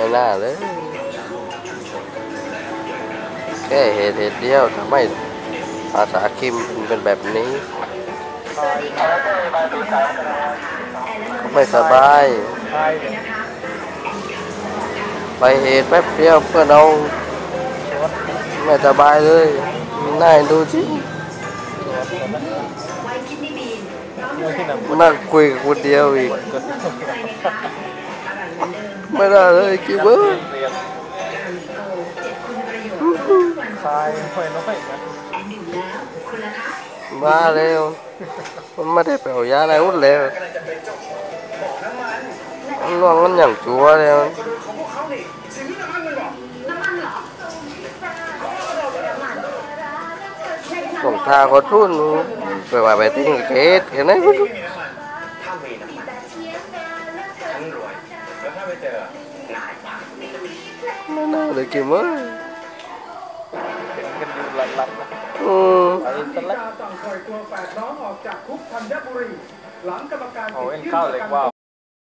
ไม่น่าเลยแค่เหตุเหตุเดียวทำให้อาสาคิมเป็นแบบนี้ไม่สบาย ไปเหตุแป๊บเดียวเพื่อนเราไม่สบายเลยน่าดูจริงไม่ใช่หนังมานั่งคุยกับคนเดียวอีก ไม่ได้เลยคิวเบอร์เรียนคลายค่อยน้อยนะมาแล้วมันไม่ได้ไปเอายาอะไรหุ้นแล้วมันว่างมันอย่างจัวแล้วสองทางก็ทุนไปว่าไปทิ้งเกตเห็นไหม ไปเจอหงายปากไม่น่าเลยคิวเบอร์เห็นกันอยู่หลับๆนะอืมไปสลักสั่งปล่อยตัวแฝดน้องออกจากคุกธัญบุรีหลังกรรมการเอาเอ็นเข้าเลยว้าว